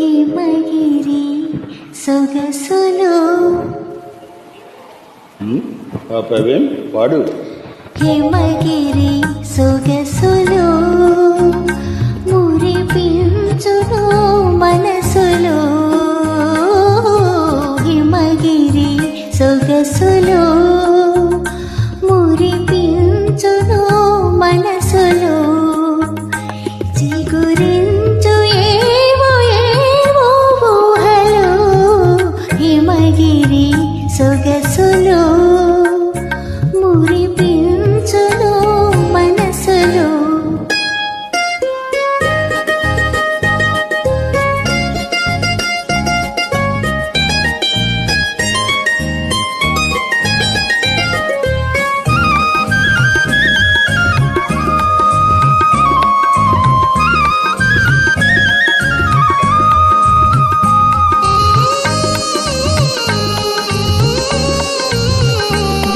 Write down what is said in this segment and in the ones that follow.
హిమగిరి సొగసులో. ప్రవీణ్ పాడు. హిమగిరి సొగసులో. మురిపించును మనసులో. హిమగిరి సొగసులో.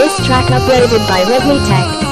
This track uploaded by Redmi Tech.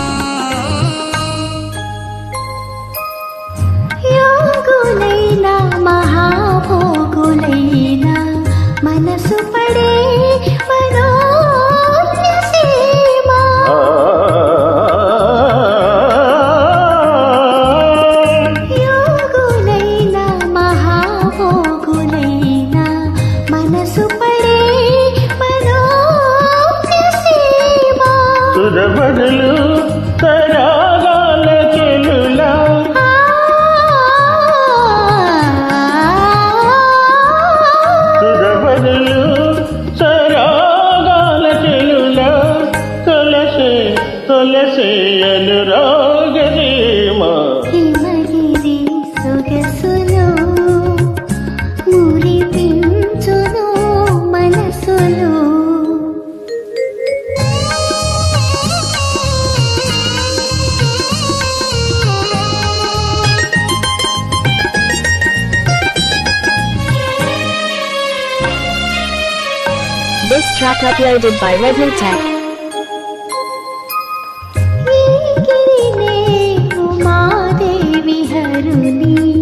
సురబడులు తరాగాల చెలులా సురబడులు సరాగాల చెలులా తొలసే తొలసే track uploaded by Redmi Tech. గిరినే Umadevi devi haruni